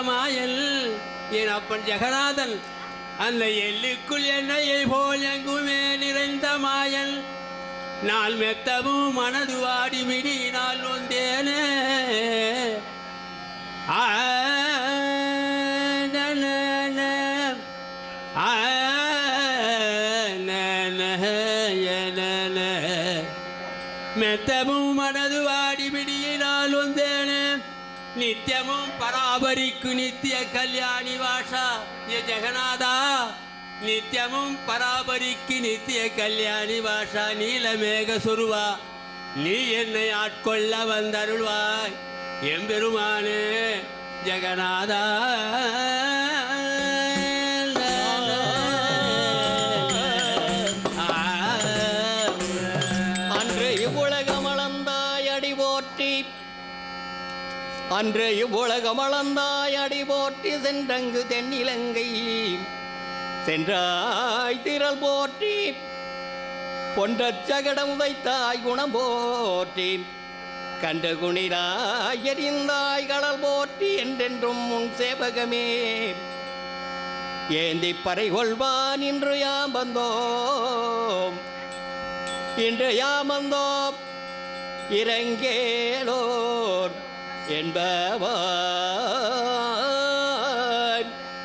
மாயல். என் அப்பன் ஜெகநாதன் அந்த எல்லுக்குள் என்னையை போல் எங்குமே நிறைந்த மாயல். நான் மெத்தமும் மனது வாடி மிடி நான் வந்தேனே மெத்தமும் மன నిత్యముం పరాబరిక్కు నిత్య కళ్యాణి భాష ఏ జగన్నాథ నిత్యముం பராபரிக்கு நித்திய கல்யாணி பாஷா நீலமேக சொருவா நீ என்னை ஆட்கொள்ள வந்தருள்வாய் எம்பெருமானே ஜெகநாதா அன்று இவ்வுலகம் அளந்தாய் அடி போற்றி சென்றங்கு தென்னிலங்கை. சென்றாய் திரள் போற்றி பொன்றச் சகடம் வைத்தாய் குணம் போற்றி. கண்டு குணிராய் எரிந்தாய் கடல் போற்றி என்றென்றும் உன் சேவகமே. ஏந்தி பறை கொள்வான் இன்று யாம் வந்தோம். இன்று யாம் வந்தோம் இறங்கேலோர். என்பவான்.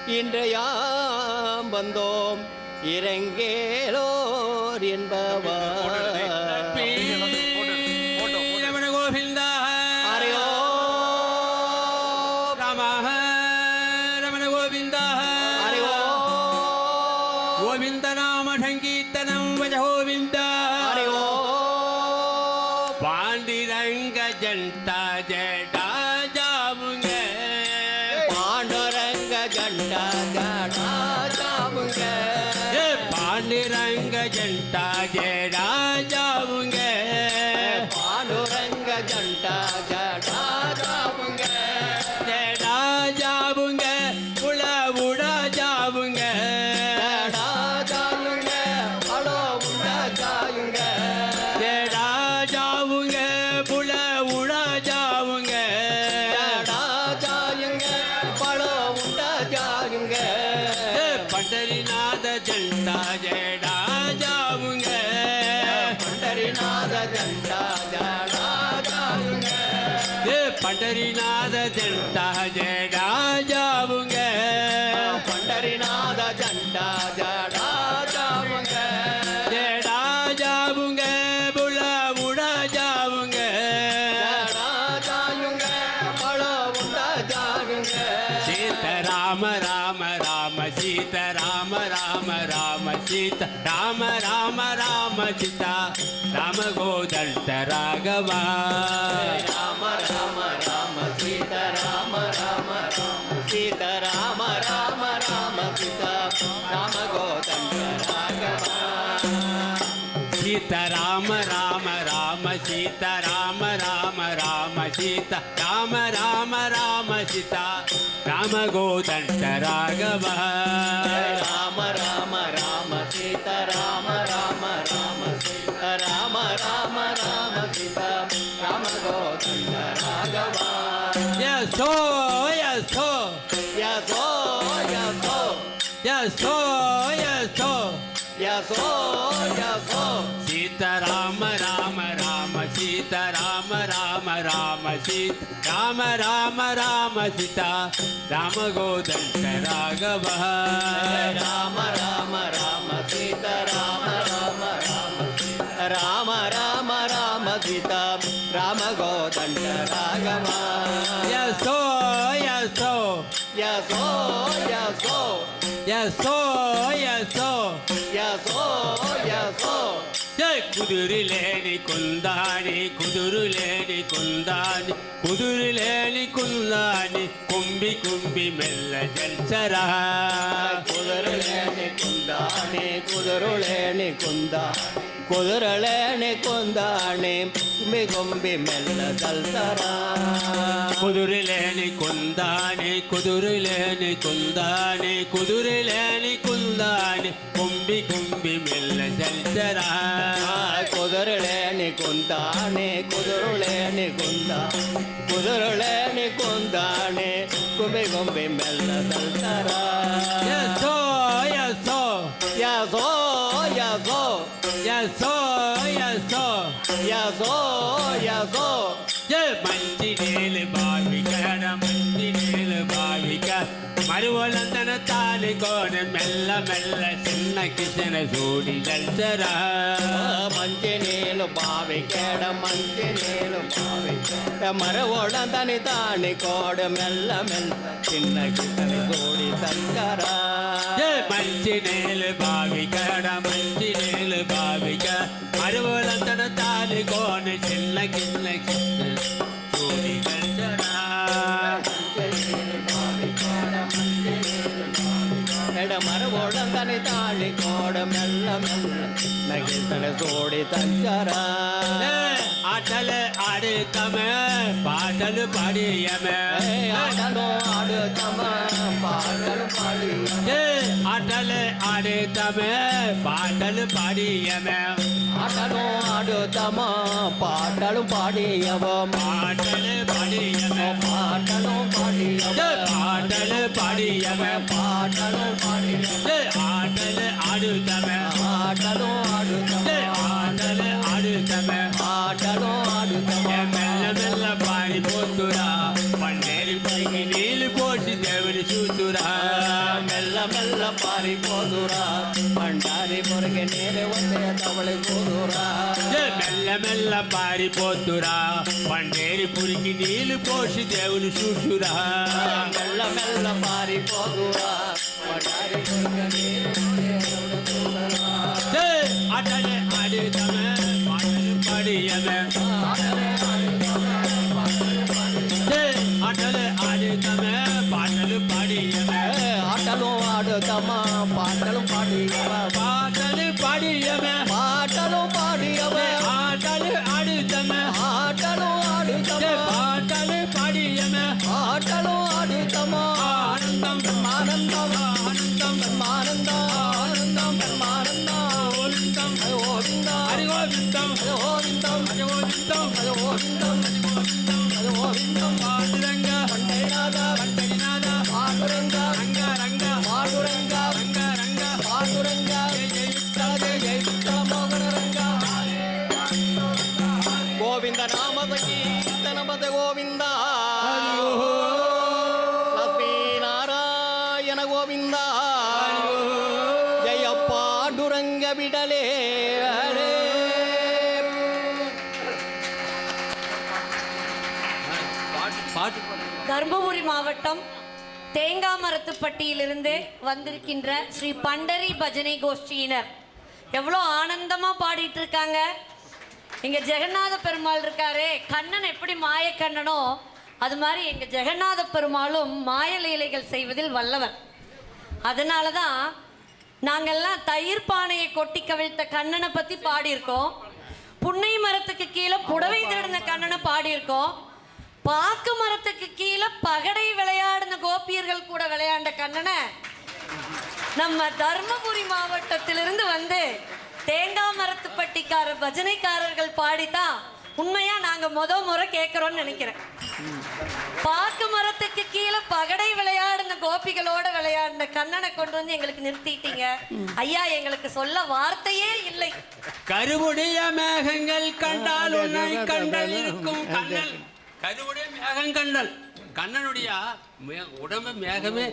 இன்றையாம் வந்தோம் இறங்கேலோர் என்பவான். பண்டரிநாத ஜண்டா ஜடா ஜாவுங்க பண்டரிநாத ஜண்டா ஜடா ஜாவுங்க ஏ பண்டரிநாத ஜண்டா ஜடா ஜாவுங்க பண்டரிநாத ஜண்டா ರಾಮ ರಾಮ ರಾಮ ಚಿತಾ ರಾಮ ಗೋದಂಡ ರಾಘವ ರಾಮ ರಾಮ ರಾಮ ಸೀತ ರಾಮ ರಾಮ ರಾಮ ಸೀತ सीता राम राम राम सीता राम राम राम सीता राम राम राम सीता राम गोदण्ड राघव राम राम राम सीता राम राम राम सीता राम राम राम सीता राम गोदण्ड राघव यसो यसो यसो यसो यसो यसो यसो ராம ராம சீத் ராம ராம ராம சீதா ராம கோதண்ட ராகவ ராம ராம ராம சீத ராம ராம ராம ராம ராம ராம சீதா ராம கோதண்ட ராகவ யசோ யசோ யசோ யசோ யசோ யசோ யசோ కుదురులేని కుందాని కుదురులేని కుందాని కుదురులేని కుందాని కుంబి కుంబి మెల్ల జల్చరా కుదరలేని కుందాని కుదరులేని కుందా ಕುದುರಳನೆ ಕೊಂದಾಣೆ ಕೊಂಬಿ ಗೊಂಬಿ ಮೆಲ್ಲ ದಲ್ತರ ಕುದುರೆಲೇನಿ ಕೊಂದಾನೆ ಕುದುರೆಲೇನಿ ಕೊಂದಾನೆ ಕುದುರೆಲೇನಿ ಕೊಂದಾನೆ ಕೊಂಬಿ ಕೊಂಬಿ ಮೆಲ್ಲ ದಲ್ತರ ಕುದುರೆಳೇನಿ ಕೊಂದಾನೆ ಕುದುರುಳೇನಿ ಕೊಂದ ಕುದುರುಳೇನಿ ಕೊಂದಾನೆ ಕೊಂಬಿ ಗೊಂಬಿ ಮೆಲ್ಲ ದಲ್ತರ ಯಸೋ ಯಸೋ ಯಸೋ ಯಸೋ యసో యసో యసో యసో మంచి నేలు భావికడ మంచి నేలు భావిక மறுவளந்தன தாலி கோண மெல்ல மெல்ல சின்ன கிஷன சூடி நல்சர மஞ்ச நீலு பாவி கேட மஞ்ச நீலு பாவி கேட மறுவளந்தனி தாணி கோடு மெல்ல மெல்ல சின்ன கிஷன சூடி சங்கர மஞ்ச நீலு பாவி கேட மஞ்ச பாவிக்க. அறுவலத்தன தாலி கோணு சில்ல கில்ல சூரி மரபோடம் தனி தாழி கோடம் மெல்ல மெல்ல. நகில் தன சோடி பாடல் பாடியமே. ஆடல் அடுத்தமே பாடல் பாடியமே ஆடலும் அடுத்தமா பாடலும் பாடியவம் பாடல் பாடியமே பாடலும் பாடியவ. பாடல் பாடியவ. பாடலும் పారిపోదురా. పండారి పొరగ నేల వద్దయ తవళిపోదురా మెల్ల మెల్ల పారిపోతురా పండేరి పురికి నీళ్ళు పోసి దేవుని చూసురా. మెల్ల మెల్ల పారిపోదురా. పండారి పొరగ నీళ్ళు பாடுதமா பாட்டலும் பாடியவ. பாட்டலு பாடியவ. பாட்டலும் பாடியவ. ஆட்டலு ஆடுதம. ஆட்டலும் ஆடுதம. பாட்டலு பாடியவ. ஆட்டலும் ஆடுதம. ஆனந்தம் ஆனந்தம் ஆனந்தம் ஆனந்தம் ஆனந்தம் ஆனந்தம். ஓவிந்தம் ஓவிந்தம் ஹரி கோவிந்தம் ஹரி கோவிந்தம் ஹரி கோவிந்தா லக்ஷ்மி நாராயண கோவிந்தா ஜெய பாண்டுரங்க விடலே தருமபுரி மாவட்டம் தேங்காமரத்துப்பட்டியிலிருந்து வந்திருக்கின்ற ஸ்ரீ பண்டரி பஜனை கோஷ்டியினர். எவ்வளோ ஆனந்தமாக பாடிட்டு இருக்காங்க. எங்க ஜெகநாத பெருமாள் இருக்காரே கண்ணன் எப்படி மாயக்கண்ணனோ அது மாதிரி எங்க ஜெகநாத பெருமாளும் மாய லீலைகள் செய்வதில் வல்லவர். அதனால தான் நாங்கெல்லாம் தயிர் பானையை கொட்டி கவிழ்த்த கண்ணனை பத்தி பாடியிருக்கோம். புன்னை மரத்துக்கு கீழே புடவை திருடின கண்ணனை பாடியிருக்கோம். பாக்கு மரத்துக்கு கீழே பகடை விளையாடின கோபியர்கள் கூட விளையாண்ட கண்ணனை நம்ம தர்மபுரி மாவட்டத்திலிருந்து வந்து தேங்காய் மரத்துப்பட்டிக்கார பஜனைக்காரர்கள் பாடித்தான் உண்மையா நாங்க முத முறை கேட்கிறோம்னு நினைக்கிறேன். பாக்கு மரத்துக்கு கீழே பகடை விளையாடின கோபிகளோட விளையாடின கண்ணனை கொண்டு வந்து எங்களுக்கு நிறுத்திட்டீங்க. ஐயா எங்களுக்கு சொல்ல வார்த்தையே இல்லை. கருவுடைய மேகங்கள் கண்டால் உன்னை கண்டல் இருக்கும் கண்ணல் கருவுடைய மேகங்கண்டல் கண்ணனுடைய உடம்பு மேகமே